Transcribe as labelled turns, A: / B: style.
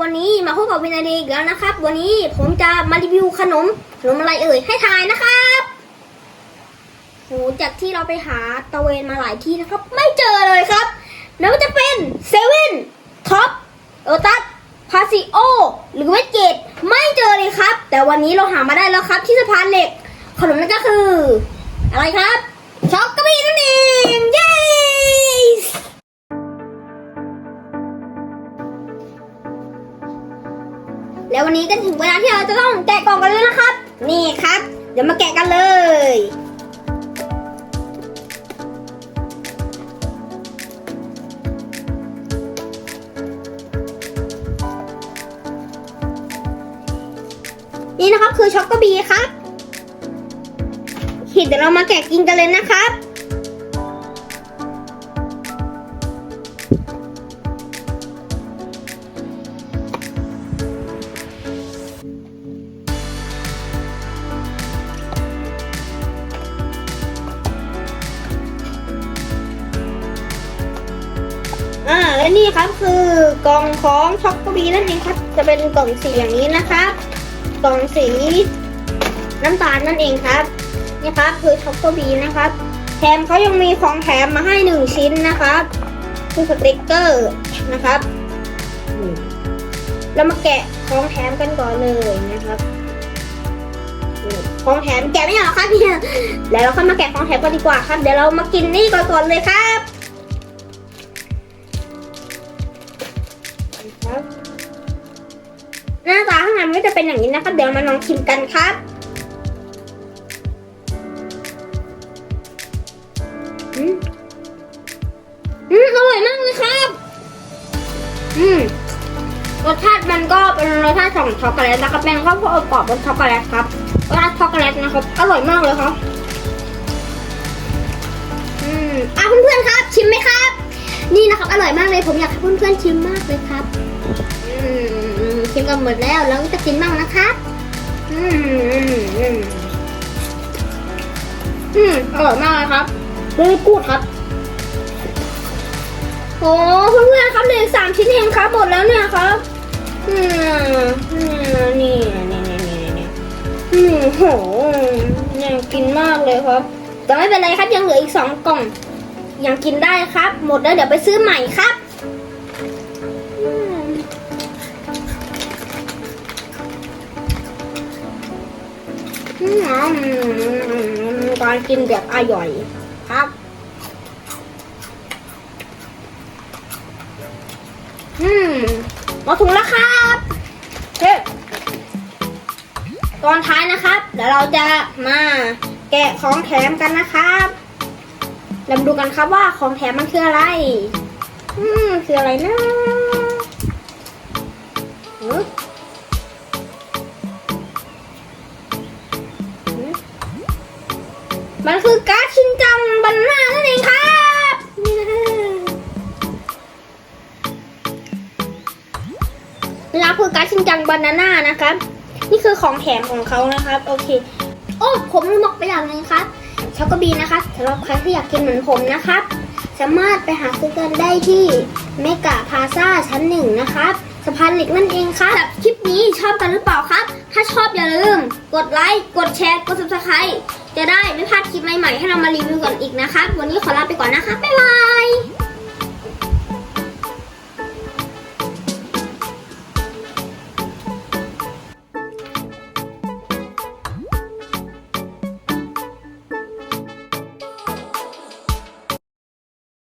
A: วันนี้มาพบกับวินาดีอีกแล้วนะครับ วันนี้ผมจะมารีวิวขนมขนมอะไรเอ่ยให้ทายนะครับโหจากที่เราไปหาตะเวนมาหลายที่นะครับ ไม่เจอเลยครับไม่ว่าจะเป็นเซเว่นท็อปเออตัสพาซิโอหรือเวจเกตไม่เจอเลยครับ แต่วันนี้เราหามาได้แล้วครับ ที่สะพานเหล็ก ขนมนั่นก็คือ อะไรครับช็อกโกแลตนั่นเอง แล้ววันนี้ก็ถึงเวลาที่เราจะต้องแกะกล่องกันแล้วนะครับ นี่ครับ เดี๋ยวมาแกะกันเลย นี่นะครับคือช็อกโกบีครับเดี๋ยวเรามาแกะกินกันเลยนะครับ และนี่ครับคือกล่องของช็อกโกบีนั่นเองครับ จะเป็นกล่องสีอย่างนี้นะครับ กล่องสีน้ำตาลนั่นเองครับ นี่ครับคือช็อกโกบีนะครับ แถมเขายังมีของแถมมาให้หนึ่งชิ้นนะครับคือสติกเกอร์นะครับเรามาแกะของแถมกันก่อนเลยนะครับของแถมแกะไม่ออกครับพี่ยแล้วเราค่อยมาแกะของแถมกันดีกว่าครับ เดี๋ยวเรามากินนี่ก่อนเลยครับ หน้าตาข้างในมันก็จะเป็นอย่างนี้นะครับเดี๋ยวมาลองชิมกันครับอืมอืมอร่อยมากเลยครับ อืมรสชาติมันก็เป็นรสชาติของช็อกโกแลตนะครับเป็นข้าวโพดกรอบรสช็อกโกแลตครับรสชาติช็อกโกแลตนะครับอร่อยมากเลยครับ อืมอะเพื่อนๆครับ ชิมไหมครับ ผมอยากให้เพื่อนๆชิมมากเลยครับอืมชิมกันหมดแล้วแล้วก็จะกินบ้างนะครับอืมอืมอืมอืมอร่อยมากเลยครับเลยกูดครับโอ้เพื่อนๆครับเหลือสามชิ้นเองครับหมดแล้วเนี่ยครับอืมอืมนี่นี่นี่นี่นี่อืมโหยังกินมากเลยครับแต่ไม่เป็นไรครับยังเหลืออีกสองกล่องยังกินได้ครับ หมดแล้วเดี๋ยวไปซื้อใหม่ครับ มการกินแบบอร่อยครับอืมมาถึงแล้วครับเฮ้ตอนท้ายนะครับเดี๋ยวเราจะมาแกะของแถมกันนะครับเรามาดูกันครับว่าของแถมมันคืออะไร อืมคืออะไรนะหือ มันคือการ์ดชินจังบันหน้านั่นเองครับนี่นะคือการ์ดชินจังบานาน่านะครับ นี่คือของแถมของเขานะครับ โอเค โอ้ผมลืมบอกไปอย่างนึงครับช็อกโกบีนะคะสำหรับใครที่อยากกินเหมือนผมนะครับ สามารถไปหาซื้อกันได้ที่เมกาพาซาชั้นหนึ่งนะครับสะพานเหล็กนั่นเองครับแบบคลิปนี้ชอบกันหรือเปล่าครับ ถ้าชอบอย่าลืม กดไลค์ กดแชร์ กด subscribe จะได้ไม่พลาดคลิปใหม่ๆให้เรามารีวิวกันอีกนะครับ วันนี้ขอลาไปก่อนนะคะบ๊ายบาย